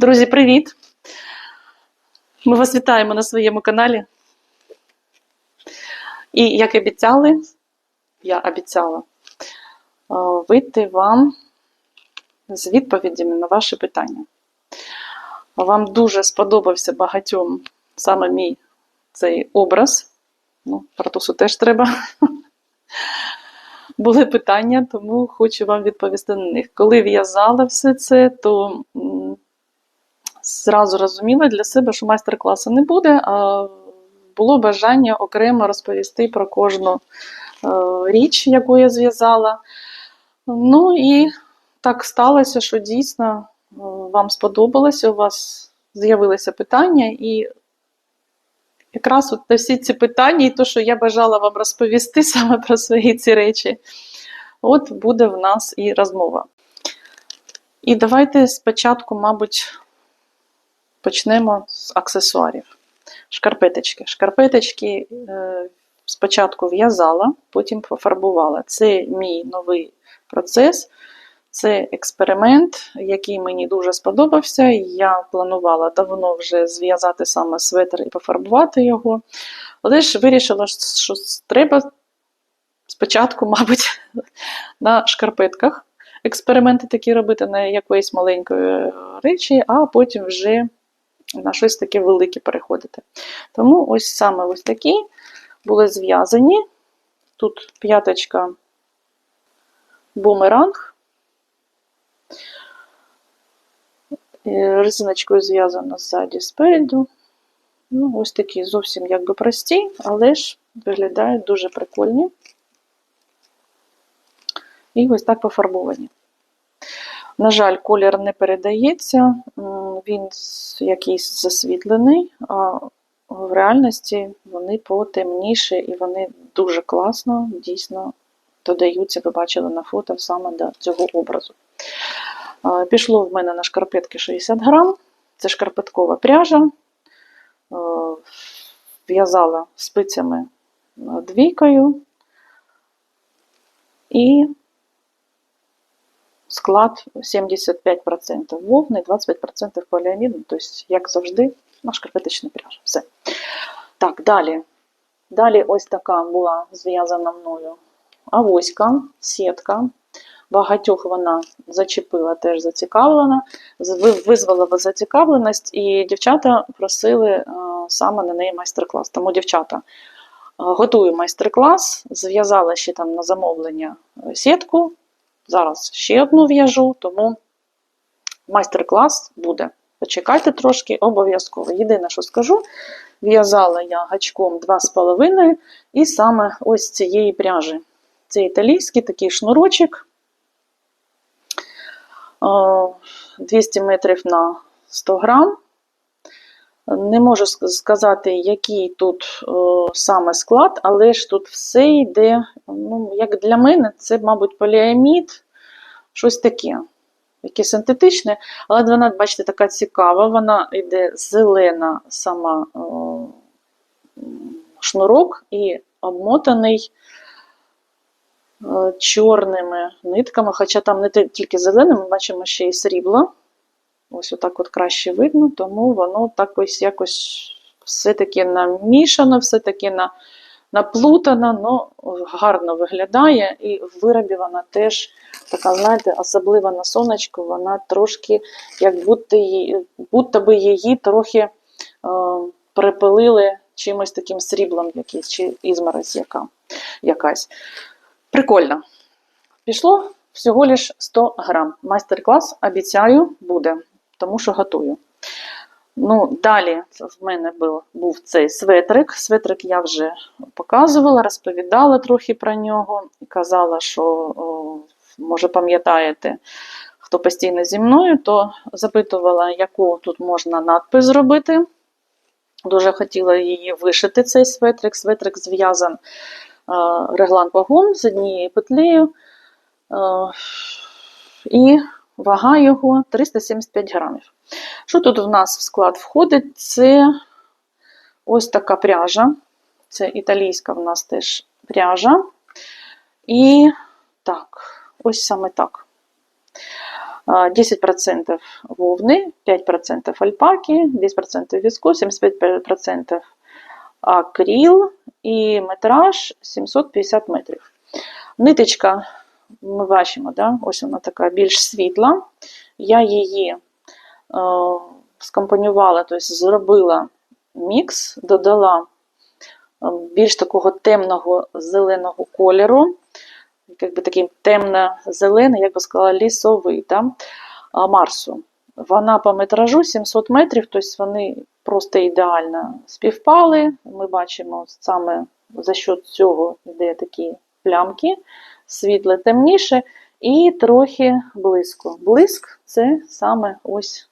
Друзі, привіт! Ми вас вітаємо на своєму каналі. І як обіцяли, я обіцяла вийти вам з відповідями на ваші питання. Вам дуже сподобався багатьом саме мій цей образ. Ну, про тусу теж треба. Були питання, тому хочу вам відповісти на них. Коли в'язала все це, то зразу розуміла для себе, що майстер-класу не буде, а було бажання окремо розповісти про кожну е, річ, яку я зв'язала. Ну і так сталося, що дійсно е, вам сподобалося, у вас з'явилися питання, і якраз от всі ці питання, і те, що я бажала вам розповісти саме про свої ці речі, от буде в нас і розмова. І давайте спочатку, мабуть, почнемо з аксесуарів. Шкарпеточки. Шкарпеточки е, спочатку в'язала, потім пофарбувала. Це мій новий процес. Це експеримент, який мені дуже сподобався. Я планувала давно вже зв'язати саме светр і пофарбувати його. Але ж вирішила, що треба спочатку, мабуть, на шкарпетках експерименти такі робити на якоїсь маленької речі, а потім вже на щось таке велике переходити. Тому ось саме ось такі були зв'язані. Тут п'яточка бумеранг. Е, Резиночкою зв'язана ззаді спереду. Ну, ось такі зовсім якби прості, але ж виглядають дуже прикольні. І ось так пофарбовані. На жаль, колір не передається, він якийсь засвітлений, а в реальності вони потемніші і вони дуже класно, дійсно додаються, ви бачили на фото саме до цього образу. Пішло в мене на шкарпетки 60 грам, це шкарпеткова пряжа. В'язала спицями двійкою і склад 75% вовни, 25% поліаміду, тобто, як завжди, на шкарпетична пряжа. Все. Так, далі. Далі ось така була зв'язана мною авоська, сітка. Багатьох вона зачепила, теж зацікавлена, визвала зацікавленість, і дівчата просили саме на неї майстер-клас. Тому дівчата готую майстер-клас, зв'язала ще там на замовлення сітку. Зараз ще одну в'яжу, тому майстер-клас буде. Почекайте трошки, обов'язково. Єдине, що скажу, в'язала я гачком 2,5 і саме ось цієї пряжі. Це італійський такий шнурочок. 200 метрів на 100 грам. Не можу сказати, який тут саме склад, але ж тут все йде, ну, як для мене, це, мабуть, поліамід, щось таке, яке синтетичне, але вона, бачите, така цікава, вона йде зелена сама о, шнурок і обмотаний о, чорними нитками, хоча там не тільки зеленим, ми бачимо ще й срібло. Ось отак от краще видно, тому воно так ось якось все-таки намішано, все-таки на, наплутано, ну, гарно виглядає. І в виробі вона теж така, знаєте, особливо на сонечку, вона трошки, як будто, її, будто би її трохи е, припилили чимось таким сріблом, якийсь, чи ізморозь яка, якась. Прикольно. Пішло всього лиш 100 грам. Майстер-клас, обіцяю, буде тому що готую. Ну, Далі в мене був був цей светрик. Светрик я вже показувала, розповідала трохи про нього і казала, що, о, може, пам'ятаєте, хто постійно зі мною, то запитувала, яку тут можна надпис зробити. Дуже хотіла її вишити, цей светрик. Светрик зв'язан реглан вагон з однією петлею. І Вага його 375 грамів. Що тут у нас в склад входить? Це ось така пряжа. Це італійська в нас теж пряжа. І так, ось саме так. 10% вовни, 5% альпаки, 10% віску, 75% акріл і метраж 750 метрів. Ниточка, ми бачимо, да? ось вона така більш світла. Я її е, скомпонувала, тобто зробила мікс, додала е, більш такого темного зеленого кольору, якби такий темно-зелений, як би сказала, лісовий да? Марсу. Вона по метражу 700 метрів, тобто вони просто ідеально співпали. Ми бачимо саме за що цього йде такі плямки, світле темніше і трохи блиску. Блиск це саме ось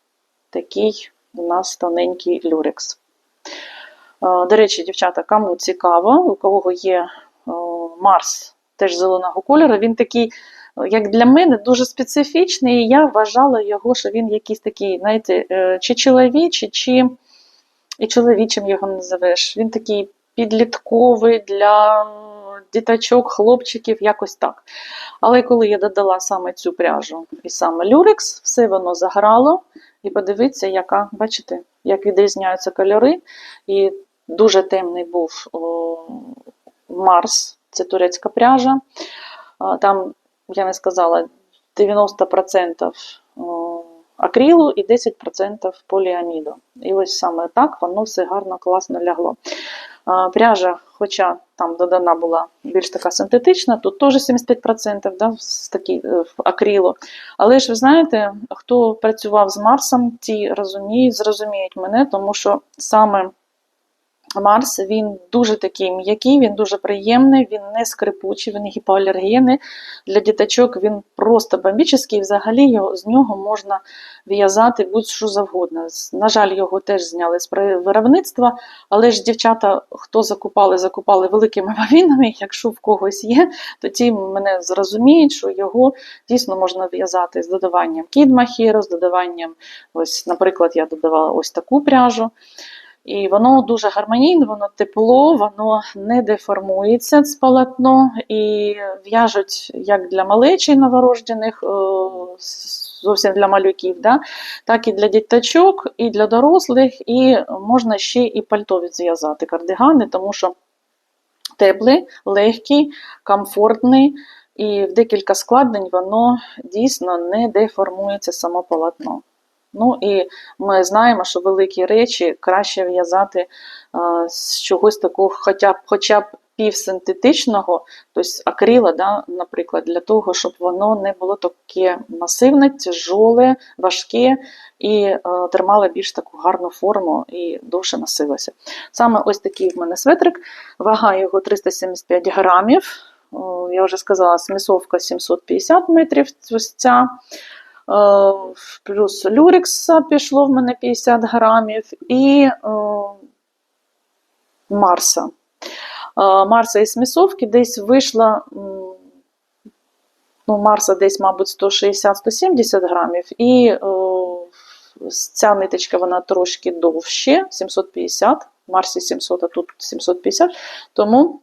такий у нас тоненький люрекс. Е, До речі, дівчата, кому цікаво, у кого є е, Марс теж зеленого кольору, він такий, як для мене, дуже специфічний, і я вважала його, що він якийсь такий, знаєте, е, чи чоловічий, чи і чоловічим його називеш. Він такий підлітковий для діточок, хлопчиків, якось так. Але коли я додала саме цю пряжу і саме люрекс, все воно заграло. І подивіться, яка, бачите, як відрізняються кольори. І дуже темний був о, Марс, це турецька пряжа. Там, я не сказала, 90% о, акрилу і 10% поліаміду. І ось саме так воно все гарно, класно лягло. Пряжа, хоча там додана була більш така синтетична, тут теж 75% да, з такі, е, в акрилу. Але ж ви знаєте, хто працював з Марсом, ті розуміють, зрозуміють мене, тому що саме Марс він дуже такий м'який, він дуже приємний, він не скрипучий, він гіпоалергенний. Для діточок він просто бомбічний, взагалі його, з нього можна в'язати будь-що завгодно. На жаль, його теж зняли з виробництва, але ж дівчата, хто закупали, закупали великими вавінами. Якщо в когось є, то ті мене зрозуміють, що його дійсно можна в'язати з додаванням кідмахіру, з додаванням, ось, наприклад, я додавала ось таку пряжу. І воно дуже гармонійне, воно тепло, воно не деформується з полотно і в'яжуть як для малечі новорождених, е, зовсім для малюків, да? так і для діточок, і для дорослих, і можна ще і пальто зв'язати кардигани, тому що теплий, легкий, комфортний, і в декілька складень воно дійсно не деформується само полотно. Ну і ми знаємо, що великі речі краще в'язати з чогось такого, хоча б, хоча б півсинтетичного, тобто акрила, да, наприклад, для того, щоб воно не було таке масивне, тяжоле, важке і тримало більш таку гарну форму і довше носилося. Саме ось такий в мене светрик, вага його 375 грамів. Я вже сказала, смісовка 750 метрів. Ось ця. Е, Плюс люрекса пішло в мене 50 грамів і е, Марса. Е, Марса із смісовки десь вийшла. Ну, Марса десь, мабуть, 160-170 грамів, і е, ця ниточка вона трошки довше, 750, Марсі 700, а тут 750, тому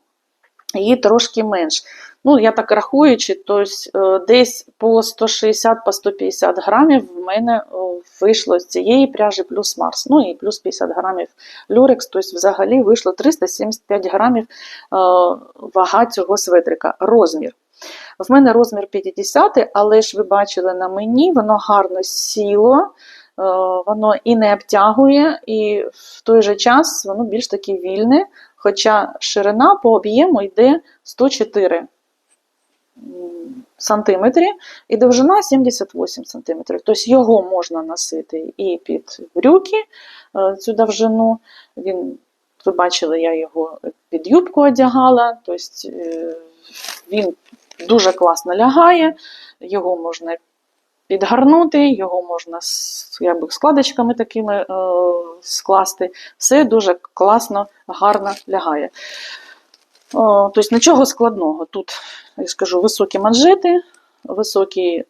її трошки менш. Ну, я так рахуючи, тобто десь по 160 по 150 грамів в мене е, вийшло з цієї пряжі плюс Марс. Ну і плюс 50 грамів люрекс, тобто взагалі вийшло 375 грамів е, вага цього светрика. Розмір. В мене розмір 50, але ж ви бачили на мені, воно гарно сіло, воно і не обтягує, і в той же час воно більш таки вільне, хоча ширина по об'єму йде 104 м, сантиметрі і довжина 78 сантиметрів. Тобто його можна носити і під брюки, е, цю довжину. Він, ви бачили, я його під юбку одягала, тобто е, він дуже класно лягає, його можна підгарнути, його можна якби, складочками такими е, скласти. Все дуже класно, гарно лягає. О, тобто нічого складного. Тут, я скажу, високі манжети, високі е,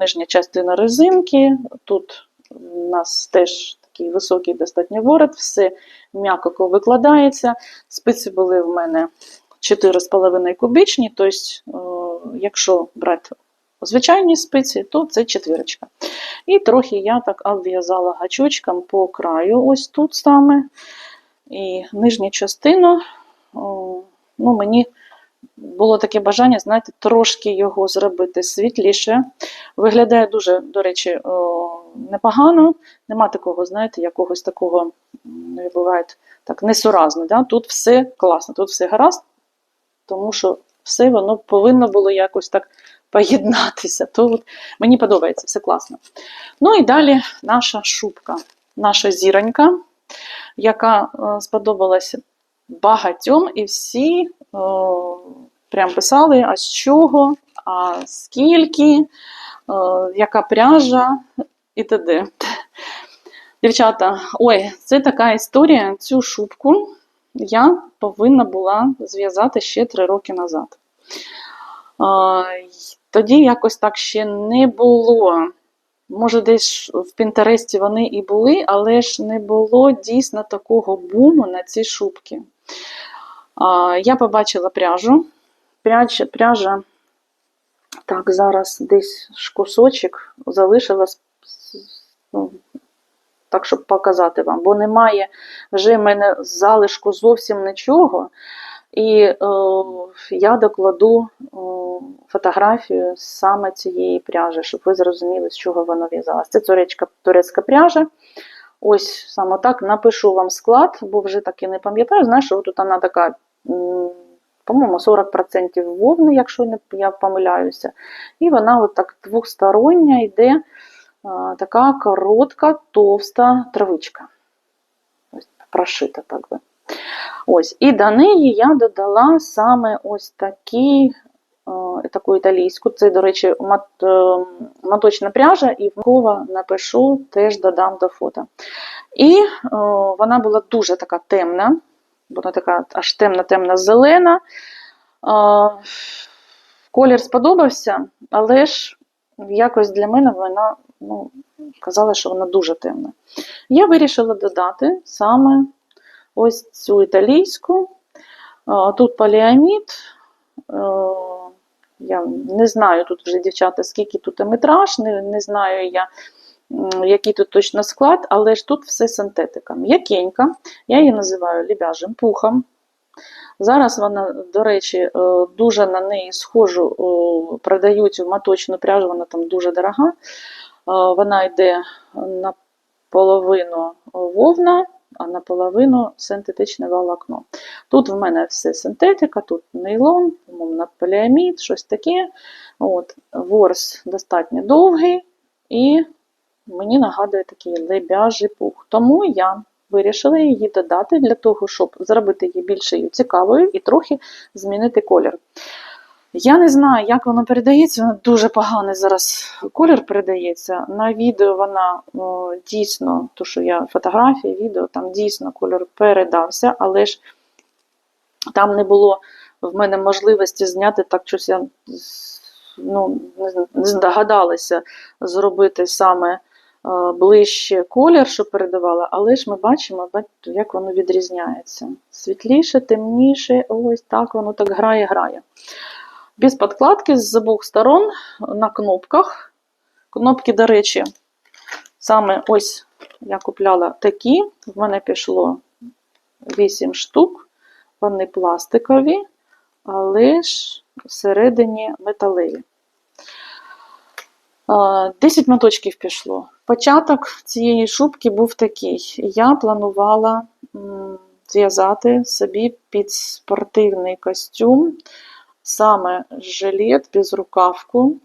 нижня частина резинки. Тут у нас теж такий високий достатньо ворот, все м'яко викладається. Спиці були в мене 4,5 кубічні, тобто, е, якщо брати звичайні спиці, то це четвірочка. І трохи я так обв'язала гачочком по краю, ось тут саме. І нижню частину, ну, мені було таке бажання, знаєте, трошки його зробити світліше. Виглядає дуже, до речі, непогано. Нема такого, знаєте, якогось такого, буває, так, несуразно. Да? Тут все класно, тут все гаразд, тому що все воно повинно було якось так поєднатися. То от мені подобається, все класно. Ну і далі наша шубка, наша зіронька, яка е, сподобалася багатьом, і всі е, прям писали, а з чого, а скільки, е, яка пряжа і т.д. Дівчата, ой, це така історія. Цю шубку я повинна була зв'язати ще три роки назад. Тоді якось так ще не було. Може, десь в Пінтересті вони і були, але ж не було дійсно такого буму на ці шубки. Я побачила пряжу. Пряжа, пряжа так, зараз десь кусочок залишилась, ну, так, щоб показати вам, бо немає вже в мене залишку зовсім нічого. І е, я докладу е, фотографію саме цієї пряжі, щоб ви зрозуміли, з чого вона в'язалась. Це турецька, турецька пряжа. Ось саме так напишу вам склад, бо вже так і не пам'ятаю. Знаєш, тут вона така, по-моєму, 40% вовни, якщо не я помиляюся. І вона от так двохстороння йде е, така коротка, товста травичка. Ось прошита так би. Ось, і до неї я додала саме ось такі, е, таку італійську. Це, до речі, мат, е, маточна пряжа, і вкова напишу, теж додам до фото. І е, вона була дуже така темна, вона така аж темна-темна зелена. Е, колір сподобався, але ж якось для мене вона ну, казала, що вона дуже темна. Я вирішила додати саме ось цю італійську. Тут поліамід. Я не знаю тут вже, дівчата, скільки тут метраж, не, не знаю я, який тут точно склад, але ж тут все синтетика. М'якенька, я її називаю лібяжим пухом. Зараз вона, до речі, е, дуже на неї схожу, е, продають в маточну пряжу, вона там дуже дорога. Е, Вона йде наполовину вовна, а наполовину синтетичне волокно. Тут в мене все синтетика, тут нейлон, на поліамід, щось таке. От. Ворс достатньо довгий і мені нагадує такий лебяжий пух. Тому я вирішила її додати для того, щоб зробити її більш цікавою і трохи змінити колір. Я не знаю, як воно передається, вона дуже поганий зараз колір передається. На відео вона о, дійсно, то що я фотографії, відео, там дійсно колір передався, але ж там не було в мене можливості зняти так щось я ну, не здогадалася зробити саме е, ближче колір, що передавала, але ж ми бачимо, як воно відрізняється. Світліше, темніше, ось так воно так грає-грає. Без подкладки з обох сторон на кнопках. Кнопки, до речі, саме ось я купляла такі. В мене пішло 8 штук. Вони пластикові, але ж всередині металеві. 10 моточків пішло. Початок цієї шубки був такий. Я планувала зв'язати собі під спортивний костюм саме жилет, безрукавку,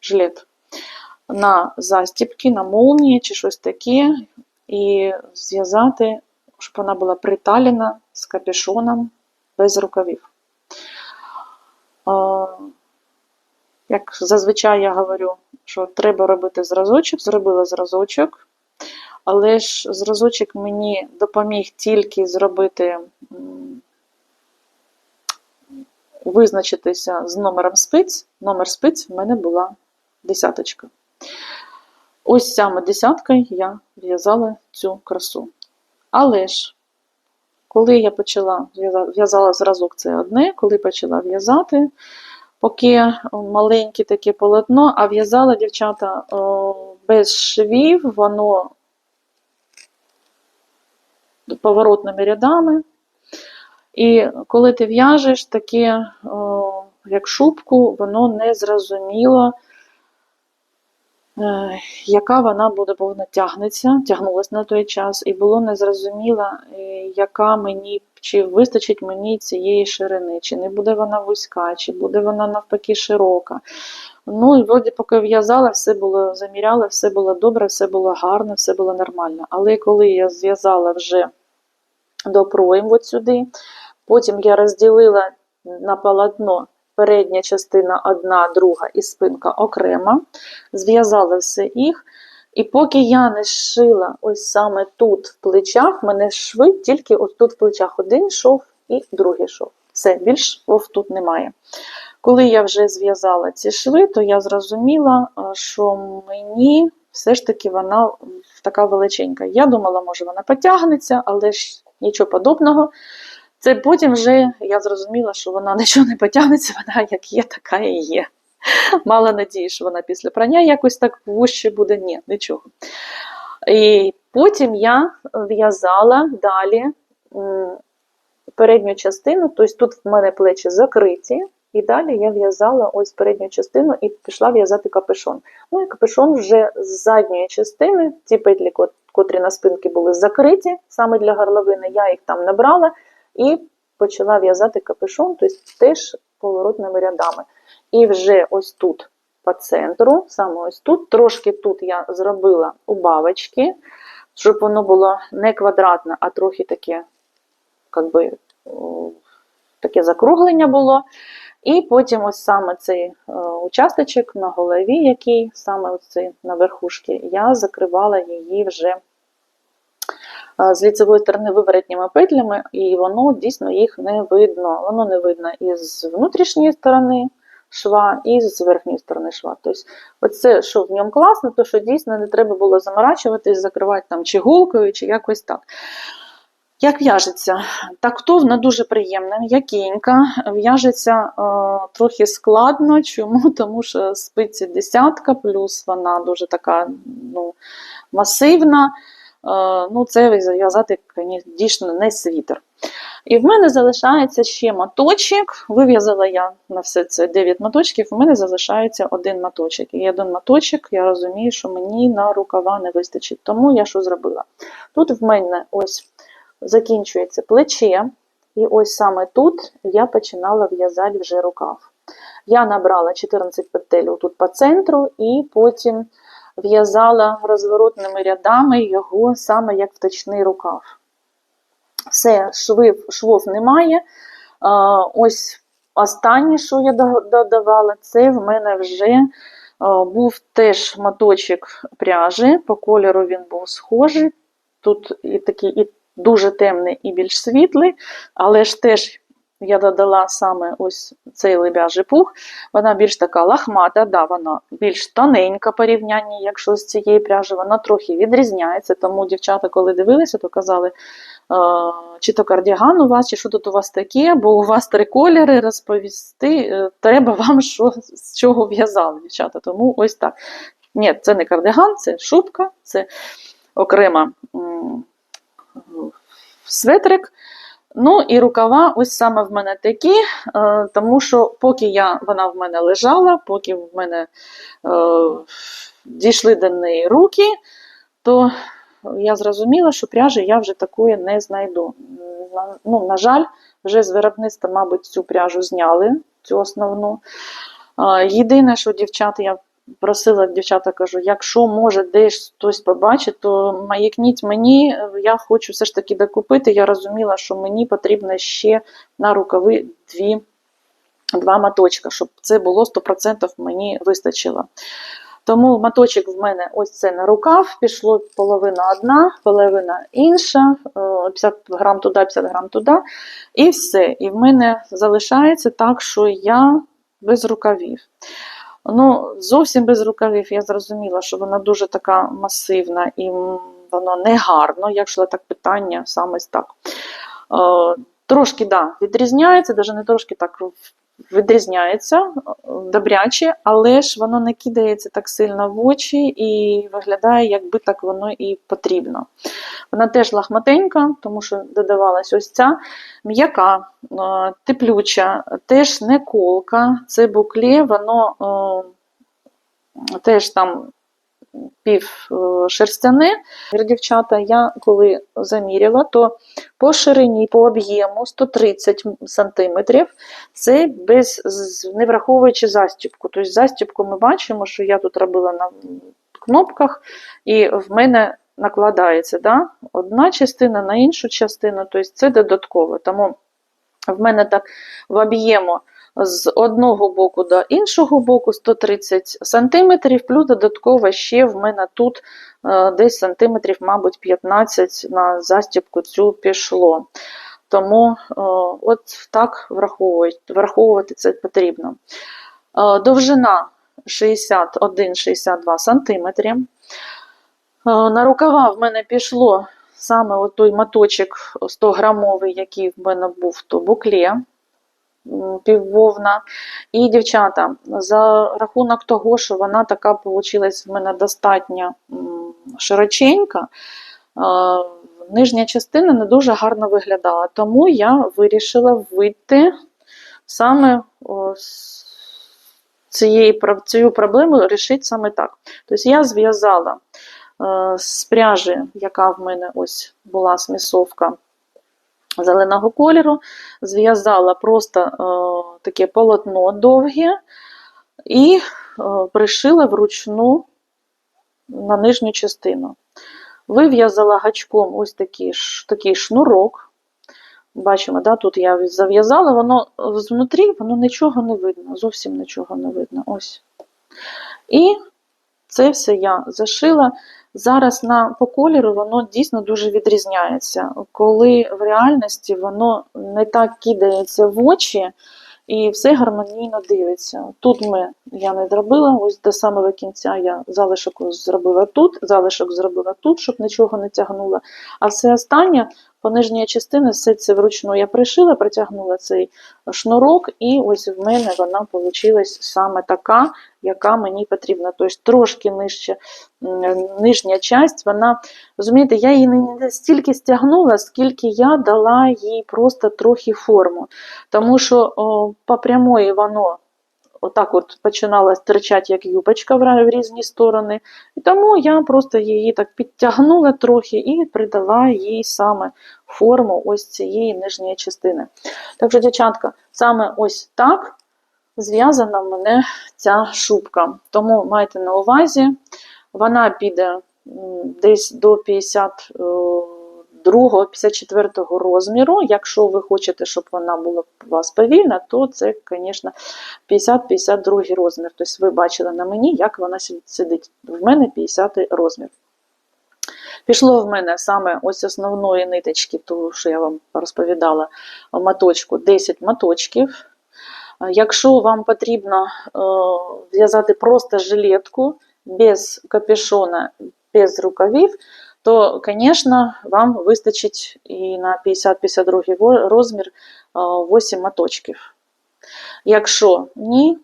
жилет на застібки, на молнії чи щось таке, і зв'язати, щоб вона була приталена з капюшоном без рукавів. Як зазвичай я говорю, що треба робити зразочок, зробила зразочок, але ж зразочок мені допоміг тільки зробити визначитися з номером спиць. Номер спиць в мене була десяточка. Ось саме десяткою я в'язала цю красу. Але ж, коли я почала в'язала зразок, це одне, коли почала в'язати, Поки маленьке таке полотно, а в'язала дівчата без швів, воно поворотними рядами. І коли ти в'яжеш таке, як шубку, воно не зрозуміло, е, яка вона буде, бо вона тягнеться, тягнулася на той час, і було незрозуміло, е, яка мені, чи вистачить мені цієї ширини, чи не буде вона вузька, чи буде вона навпаки широка. Ну, і вроді, поки в'язала, все було заміряла, все було добре, все було гарно, все було нормально. Але коли я зв'язала вже до пройм от сюди, потім я розділила на полотно передня частина одна, друга і спинка окремо, зв'язала все їх. І поки я не шила ось саме тут в плечах, в мене шви тільки ось тут в плечах один шов і другий шов. Все, більш швов тут немає. Коли я вже зв'язала ці шви, то я зрозуміла, що мені все ж таки вона така величенька. Я думала, може вона потягнеться, але ж нічого подобного. Це потім вже я зрозуміла, що вона нічого не потягнеться, вона як є, така і є. Мала надії, що вона після прання якось так вужче буде. Ні, нічого. І потім я в'язала далі передню частину, тобто тут в мене плечі закриті, і далі я в'язала ось передню частину і пішла в'язати капюшон. Ну і капюшон вже з задньої частини, ті петлі, котрі на спинки були закриті саме для горловини, я їх там набрала і почала в'язати капюшон, тобто теж поворотними рядами. І вже ось тут по центру, саме ось тут, трошки тут я зробила убавочки, щоб воно було не квадратне, а трохи таке, як би, таке закруглення було. І потім ось саме цей е, участочок на голові, який саме ось на верхушці, я закривала її вже з ліцевої сторони виворотніми петлями, і воно дійсно їх не видно. Воно не видно і з внутрішньої сторони шва, і з верхньої сторони шва. Тобто, оце, що в ньому класно, то що дійсно не треба було заморачуватись, закривати там чи гулкою, чи якось так. Як в'яжеться? Тактовна дуже приємна, м'якенька, в'яжеться е, трохи складно. Чому? Тому що спиці десятка, плюс вона дуже така ну, масивна. Е, ну, це в'язати, звісно, не світер. І в мене залишається ще моточок. Вив'язала я на все це 9 моточків, в мене залишається один моточок. І один моточок, я розумію, що мені на рукава не вистачить. Тому я що зробила? Тут в мене ось закінчується плече, і ось саме тут я починала в'язати вже рукав. Я набрала 14 петель тут по центру, і потім в'язала розворотними рядами його саме як вточний рукав. Все, швив, швов немає. Ось останнє, що я додавала, це в мене вже був теж моточок пряжі. По кольору він був схожий. Тут і такий і дуже темний, і більш світлий, але ж теж я додала саме ось цей лебяжий пух. Вона більш така лахмата, да, вона більш тоненька порівнянні, якщо з цієї пряжі, вона трохи відрізняється. Тому дівчата, коли дивилися, то казали, е, чи то кардіган у вас, чи що тут у вас таке, бо у вас три кольори розповісти, е, треба вам що, з чого в'язали, дівчата. Тому ось так. Ні, це не кардиган, це шубка, це окрема светрик. Ну і рукава ось саме в мене такі, е, тому що поки я, вона в мене лежала, поки в мене е, дійшли до неї руки, то я зрозуміла, що пряжі я вже такої не знайду. На- Ну, на жаль, вже з виробництва, мабуть, цю пряжу зняли, цю основну. Е, Єдине, що дівчата, я просила дівчата, кажу, якщо може десь хтось побачить, то маякніть мені, я хочу все ж таки докупити. Я розуміла, що мені потрібно ще на рукави дві, два моточка, щоб це було 100% мені вистачило. Тому моточок в мене ось це на рукав, пішло половина одна, половина інша, е, 50 грам туди, 50 грам туди, і все. І в мене залишається так, що я без рукавів. Ну, зовсім без рукавів я зрозуміла, що вона дуже така масивна і воно не гарно, якщо так питання саме так. Е, трошки, да, відрізняється, навіть не трошки так відрізняється е, добряче, але ж воно не кидається так сильно в очі і виглядає, якби так воно і потрібно. Вона теж лахматенька, тому що додавалась ось ця м'яка, е, теплюча, теж не колка, це букле, воно е, теж там пів е, шерстяне. Дівчата, я коли заміряла, то по ширині, по об'єму 130 см, це без, не враховуючи застібку. Тобто застібку ми бачимо, що я тут робила на кнопках, і в мене накладається да? одна частина на іншу частину, тобто це додатково. Тому в мене так в об'єму з одного боку до іншого боку 130 см, плюс додатково ще в мене тут е, десь сантиметрів, мабуть, 15 на застібку цю пішло. Тому е, от так враховувати це потрібно. Е, Довжина 61-62 см. На рукава в мене пішло саме той моточок 100 грамовий, який в мене був, то букле піввовна. І, дівчата, за рахунок того, що вона така вийшла в мене достатньо широченька, нижня частина не дуже гарно виглядала. Тому я вирішила вийти саме з цієї, цю проблему рішити саме так. Тобто я зв'язала е, з пряжі, яка в мене ось була смісовка зеленого кольору, зв'язала просто е, таке полотно довге і е, пришила вручну на нижню частину. Вив'язала гачком ось такий, такий шнурок. Бачимо, да, тут я зав'язала, воно знутрі, воно нічого не видно, зовсім нічого не видно. Ось. І це все я зашила. Зараз на, по кольору воно дійсно дуже відрізняється. Коли в реальності воно не так кидається в очі і все гармонійно дивиться. Тут ми, я не зробила, ось до самого кінця я залишок зробила тут, залишок зробила тут, щоб нічого не тягнула. А все останнє по частині все це вручну я пришила, притягнула цей шнурок, і ось в мене вона вийшла саме така, яка мені потрібна. Тобто трошки нижче, нижня часть, вона, розумієте, я її не стільки стягнула, скільки я дала їй просто трохи форму. Тому що о, по прямої воно отак от починала стирчати, як юбочка в різні сторони. І тому я просто її так підтягнула трохи і придала їй саме форму ось цієї нижньої частини. Так що, дівчатка, саме ось так зв'язана мене ця шубка. Тому майте на увазі, вона піде десь до 52-54 розміру. Якщо ви хочете, щоб вона була у вас повільна, то це, звісно, 50-52 розмір. Тобто ви бачили на мені, як вона сидить. В мене 50 розмір. Пішло в мене саме ось основної ниточки, ту, що я вам розповідала, моточку, 10 моточків. Е, Якщо вам потрібно е, в'язати просто жилетку без капюшона, без рукавів, то, звісно, вам вистачить і на 50-52 во- розмір е, 8 моточків. Якщо ні,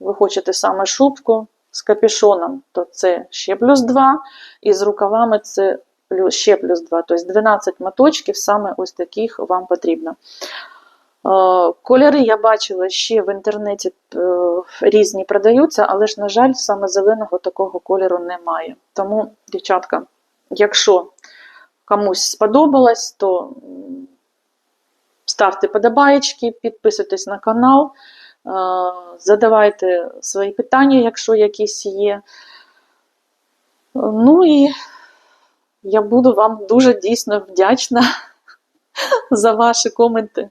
ви хочете саме шубку з капюшоном, то це ще плюс 2, і з рукавами це ще плюс 2, тобто 12 моточків саме ось таких вам потрібно. Кольори я бачила ще в інтернеті е, різні продаються, але ж, на жаль, саме зеленого такого кольору немає. Тому, дівчатка, якщо комусь сподобалось, то ставте подобаєчки, підписуйтесь на канал, е, задавайте свої питання, якщо якісь є. Ну і я буду вам дуже дійсно вдячна за ваші коменти.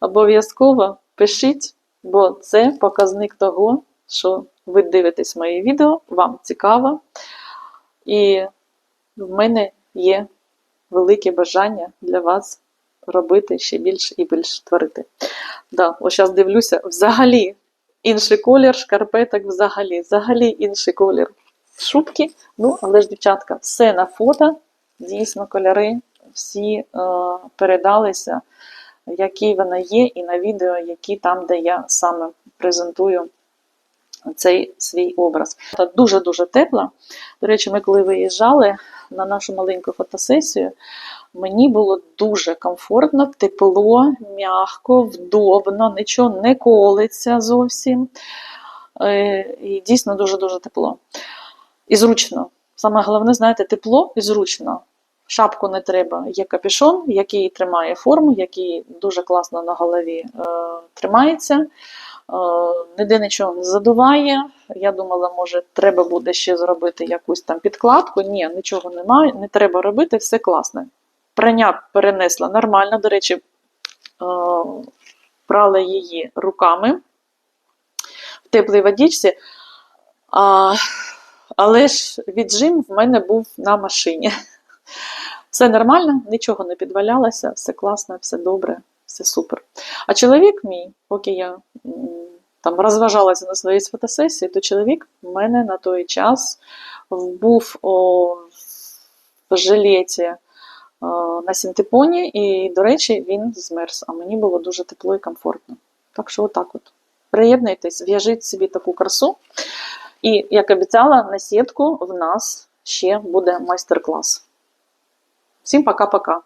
Обов'язково пишіть, бо це показник того, що ви дивитесь мої відео, вам цікаво. І в мене є велике бажання для вас робити ще більше і більше творити. Да, ось зараз дивлюся, взагалі інший колір шкарпеток, взагалі, взагалі інший колір шубки. Ну, але ж, дівчатка, все на фото, дійсно, кольори всі е, передалися який вона є, і на відео, які там, де я саме презентую цей свій образ. Дуже-дуже тепла. До речі, ми коли виїжджали на нашу маленьку фотосесію, мені було дуже комфортно, тепло, м'яко, вдобно, нічого не колиться зовсім. Е, І дійсно дуже-дуже тепло. І зручно. Саме головне, знаєте, тепло і зручно. Шапку не треба. Є капюшон, який тримає форму, який дуже класно на голові е, тримається. Е, ніде нічого не задуває. Я думала, може, треба буде ще зробити якусь там підкладку. Ні, нічого немає, не треба робити, все класно. Прання перенесла нормально. До речі, е, прала її руками в теплій водичці. А, але ж віджим в мене був на машині. Все нормально, нічого не підвалялося, все класно, все добре, все супер. А чоловік мій, поки я там розважалася на своїй фотосесії, то чоловік в мене на той час був о, в жилеті о, на синтепоні, і, до речі, він змерз, а мені було дуже тепло і комфортно. Так що, отак от. Приєднуйтесь, в'яжіть собі таку красу. І, як обіцяла, на сітку в нас ще буде майстер-клас. Всім пока-пока.